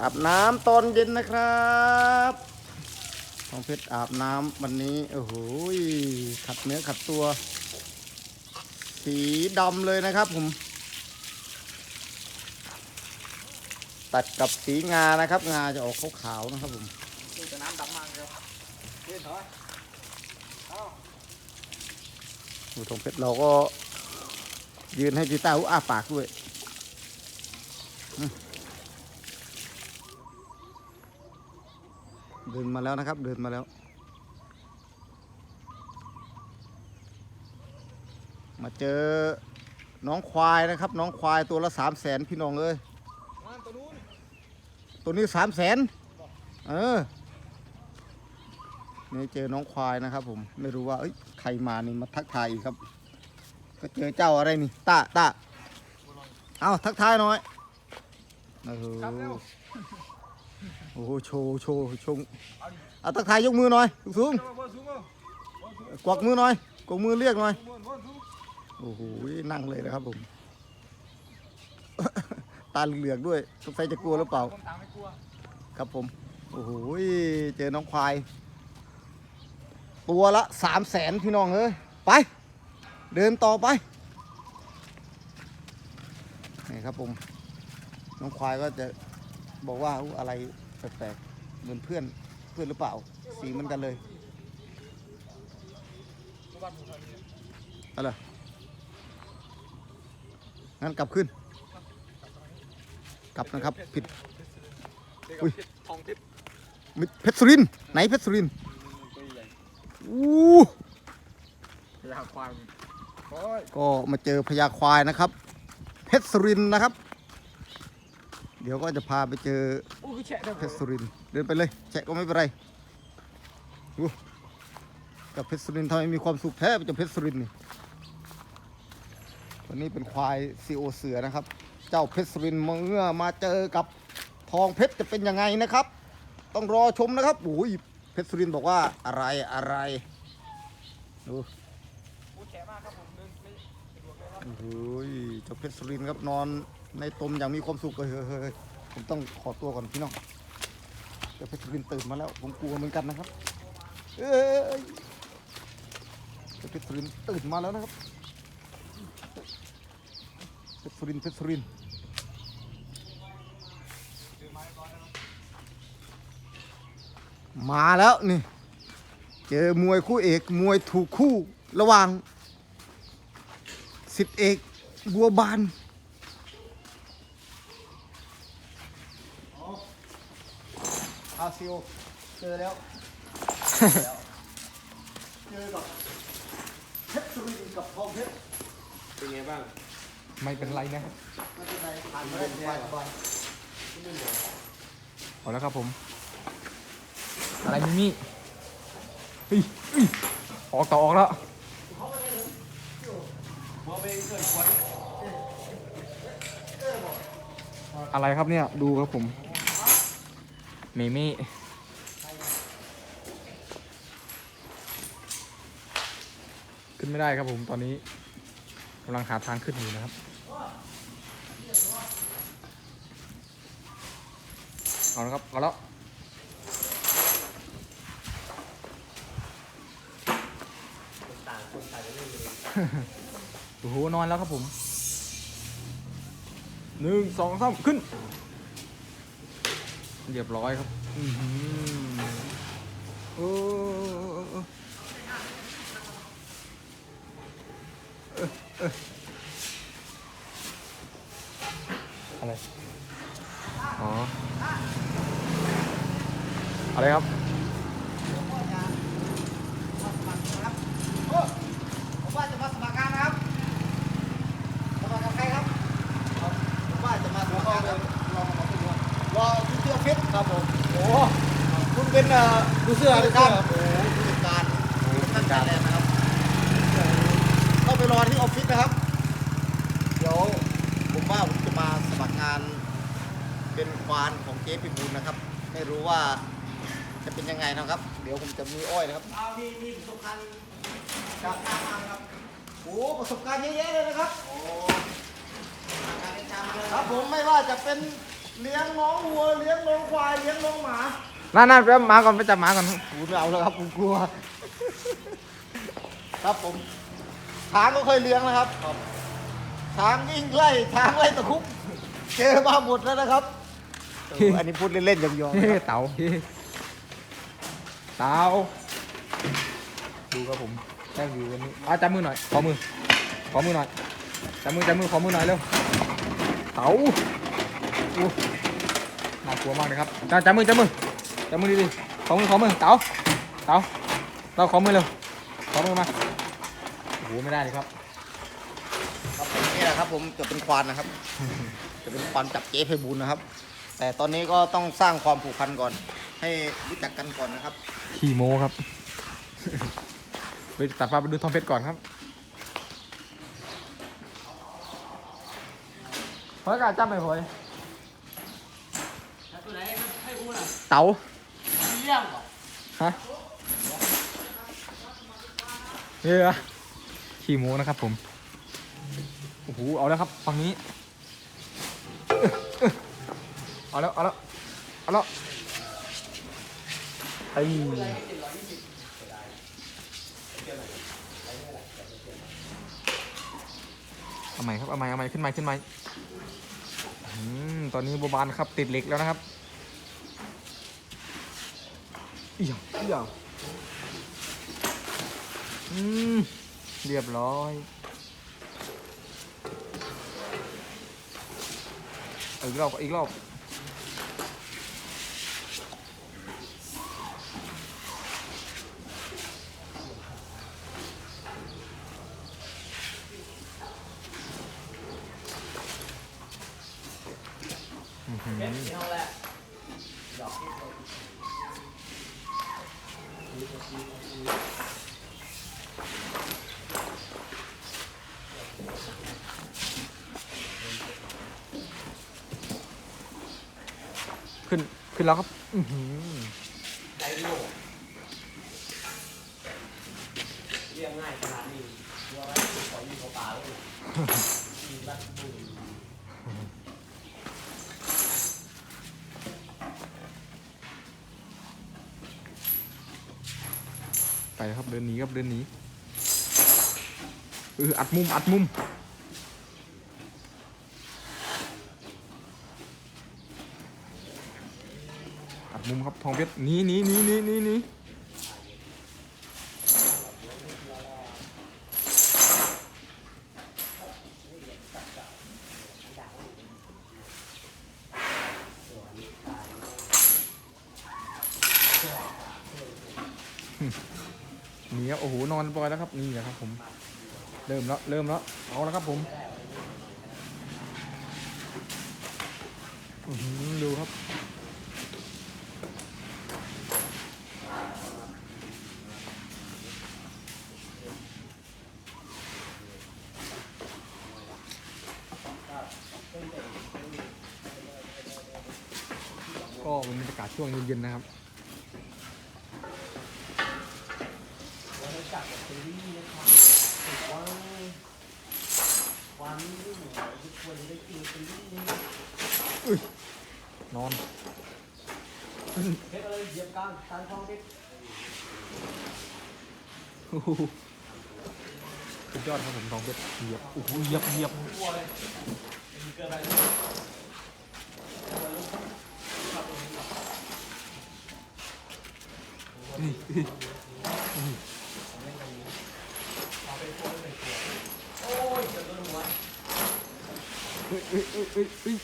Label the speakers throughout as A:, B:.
A: อาบน้ำตอนเย็นนะครับทองเพชรอาบน้ำวันนี้โอ้โหขัดเนื้อขัดตัว สีดำเลยนะครับผม ตัดกับสีงานะครับ งาจะออกขาวๆนะครับผม
B: น้ำดำมากครับนี่ถอ
A: ทองเพชรเราก็ยืนให้พี่ต้าอ้าปากด้วยอืม เดินมาแล้วนะครับ เดินมาแล้ว มาเจอน้องควายนะครับ น้องควายตัวละสามแสนพี่น้องเอ้ย
B: ตัวนู้น
A: ตัวนี้สามแสนเออนี่เจอน้องควายนะครับ ผมไม่รู้ว่าเอ้ยใครมานี่มาทักทายอีกครับ ก็เจอเจ้าอะไรนี่ตาตาเอาทักทายหน่อยโอ้โห
B: ครับเร็ว
A: อ้โหโชว์โชว์โชว์เอาทักทายยกมือหน่อยสูง
B: เร็วบอลสูงเร็ว
A: ๆกวักมือหน่อยกวักมือเรียกหน่อยโอ้โหนั่งเลยนะครับผม ตาเหลือกด้วยสงสัยจะกลัวหรือเปล่าครับผมโอ้โหเจอน้องควาย ตัวละสามแสนพี่น้องเอ้ยไป เดินต่อไปนี่ครับผมน้องควายก็จะบอกว่าอะไร แปลกๆเหมือนเพื่อนเพื่อนหรือเปล่า สีเหมือนกันเลย
B: บ้านผมทำนี่
A: อะไรงั้นกลับขึ้น กลับนะครับผิด
B: เด็ก
A: อุ้ย
B: กับทองทิพย์
A: มิเพชรสุรินทร์ไหนเพชรสุรินทร์
B: ตัวใหญ่
A: อู้
B: พยาควายโอ้ย
A: ก็มาเจอพญาควายนะครับ เพชรสุรินทร์นะครับ เดี๋ยวก็จะพาไปเจอ
B: อู้คือแฉะได้
A: เพชรสุรินทร์เดินไปเลยแฉะก็ไม่เป็นไรดูกับเพชรสุรินทร์ทำไมมีความสุขแท้ไปเจอเพชรสุรินทร์นี่วันนี้เป็นควายซีโอเสือนะครับ เจ้าเพชรสุรินทร์เมื่อมาเจอกับทองเพชรจะเป็นยังไงนะครับ ต้องรอชมนะครับโอ้ยเพชรสุรินทร์บอกว่าอะไรอะไรดู
B: อู้แฉะมากครับผมเดินไม่สะดวกเลยครับ
A: โอ้โหเจ้าเพชรสุรินทร์ครับนอน ในตมอย่างมีความสุขเลยเฮ้ยผมต้องขอตัวก่อนพี่น้องเจ้าเพชรรินตื่นมาแล้ว ผมกลัวเหมือนกันนะครับ เอ้ยเจ้าเพชรรินตื่นมาแล้วนะครับเพชรรินเพชรรินมาแล้วนี่เจอมวยคู่เอกมวยถูกคู่ระหว่างสิทธิเอกบัวบาน อาซิโอเจอแล้ว เจอกับเพชรสุรินทร์กับทองเพชร
B: เป็นไงบ้างไม่เป็นไรนะครับ
A: ไม่เป็นไรผ่านมาได้สบายสบาย
B: เอาแล้วครับผม อะไรมิมี่เฮ้ยเฮ้ยออกต่อออกแล้วอะไรครับเนี่ย ดูครับผมเมมี่ขึ้นไม่ได้ครับผมตอนนี้กำลังหาทางขึ้นอยู่นะครับ เอาละครับ เอาแล้วโอ้โหนอนแล้วครับผมหนึ่งสองสามขึ้น เรียบร้อยครับอือหือโอ้เออเอออะไร อ๋อ อะไรครับ
A: ผมว่าจะมาสมัครงานนะครับ สมัครกับใครครับผมว่าจะมาสมัครงานเลยรอมาตัวรอคุณเสื้อ ฟิตครับผมโอ้คุณเป็นเอ่อดูเสื้อดูการโอ้ผู้จัดการท่านการแลนด์นะครับต้องไปรอที่ออฟฟิศนะครับ เดี๋ยวผมว่าผมจะมาสมัครงาน เป็นควานของเจ๊พิบูลนะครับ ไม่รู้ว่าจะเป็นยังไงนะครับ เดี๋ยวผมจะมีอ้อยนะครับเอามีมีประสบการณ์จากการมาครับโอ้ประสบการณ์เยอะแยะเลยนะครับโอ้การเรียนจำเลยครับผมไม่ว่าจะเป็น เลี้ยงน้องวัวเลี้ยงน้องควายเลี้ยงน้องหมา
B: นั่นนั่นไปหมาก่อนไปจับหมาก่อน
A: กูไม่เอาแล้วครับกูกลัว ครับผมช้างก็เคยเลี้ยงนะครับช้างวิ่งไล่ช้างไล่ตะคุบเจอมาหมดแล้วนะครับเอออันนี้พูดเล่นๆยองๆ
B: เฮ้
A: นะครับ
B: เต่าเฮ้เต่าดูครับผมแจ้งวิววันนี้อะจับมือหน่อยขอมือขอมือหน่อยจับมือจับมือขอมือหน่อยเร็วเต่าอู้ น่ากลัวมากเลยครับจับจับมือจับมือจับมือดีๆขอมือขอมือเต่าเต่าเต่าขอมือเร็วขอมือมาโอ้โหไม่ได้เลยครับ
A: ครับผมนี่แหละครับ ผมจะเป็นควานนะครับ จะเป็นควานจับเจ๊ไพบูลย์นะครับ แต่ตอนนี้ก็ต้องสร้างความผูกพันก่อน ให้รู้จักกันก่อนนะครับ
B: ขี่โมครับไปตัดฟ้าไปดูทองเพชรก่อนครับพอยกาจับไปพอย เต๋าฮะเฮ้ยอะขี่โมนะครับผมโอ้โหเอาแล้วครับฝั่งนี้เอาแล้วเอาแล้วเอาแล้วไอ้เอาใหม่ครับเอาใหม่เอาใหม่ขึ้นใหม่ขึ้นใหม่อืมตอนนี้โบบานครับติดเหล็กแล้วนะครับ เอี่ยงเอี่ยงอืม เรียบร้อยเอาอีกรอบอีกรอบอื้อหือ ขึ้น ขึ้นแล้วครับ อือหือ
C: เรียกง่ายขนาดนี้ว่าไว้ขอยิงเขาป่าเลยยิงรัดบุญ
B: ไปครับเดินหนีครับเดินหนีเอออัดมุมอัดมุมอัดมุมครับทองเพชรหนีหนีหนีหนีหนี นีหนีครับโอ้โหนอนปล่อยแล้วครับนี่แหละครับ ผม เริ่มแล้วเริ่มแล้วเอาแล้วครับผมอืดูครับก็เป็นบรรยากาศช่วงเย็นๆนะครับ
C: ความนิ่งทุกคนได้กินเป็นนิ่ง
B: นอน
C: เพชรอะไรเหยียบกลางตามท้องเพชร
B: โอ้โหสุดยอดครับผมทองเพชรเหยียบโอ้โหเหยียบเหยียบ
C: กลัวเลยมีเกินไป
B: นี่นี่
C: โอ้ยจะโดนหัว
B: เอ้ยเอ้ยเอ้ยเอ้ย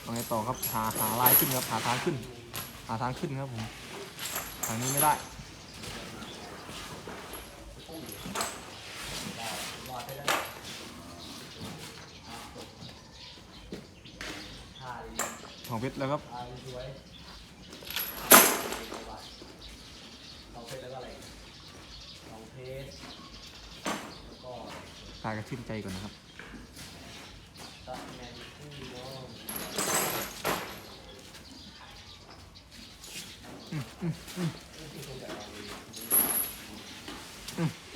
B: เอาไงต่อครับหาหาลายขึ้นครับหาทางขึ้น หาทางขึ้นครับผมทางนี้ไม่ได้
C: ถ่าย
B: ทองเพชรแล้วครับ
C: ถ่ายสวยท้องเพชรแล้วก็อะไรท้องเพชรา
B: ยกระชื่นใจก่อนนะครับ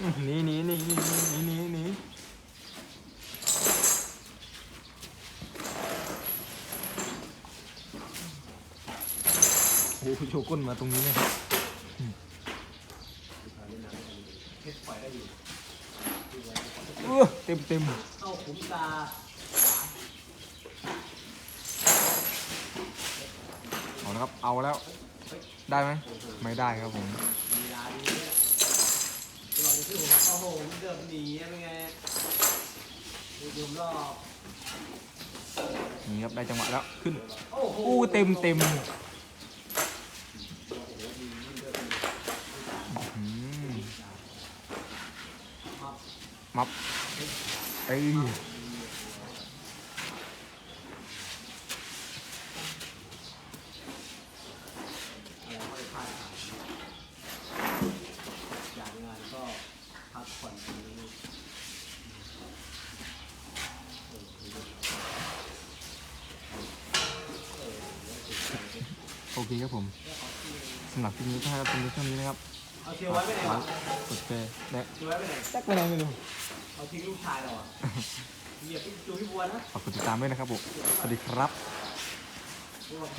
B: หนี่นี่นี่นี่นี่นี่โอ้โหโชกุนมาตรงนี้เลย ต็มเต็ม
C: เข้าขุมตา
B: เอาละครับ เอาแล้ว ได้ไหม ไม่ได้ครับผม
C: มียาดีเนี่ยตัวนี้คือผมโอ้โหมันเดิมหนีเป็นไงดูรอบ
B: นี่ครับ ได้จังหวะแล้ว ขึ้น
C: อู้
B: เต็มเต็มมมับ เอ้ย
C: อะไรไม่พลาดจากงานก็พักผ่อนตรงนี้
B: โอเคครับผมสำหรับคลิปนี้ก็ให้เราเป็นเท่านี้นะครับ
C: เอาเชียวไว้ไปไหนวะ
B: กดแชร์และ
C: เชียวไว้ไปไหน
B: แจ็คไปไหนไม่รู้
C: เอาทิ้งลูกชายเราอะเหยียบไปดูพี่บัวนะ
B: ฝากกดติดตามด้วยนะครับผม สวัสดีครับ
C: พวก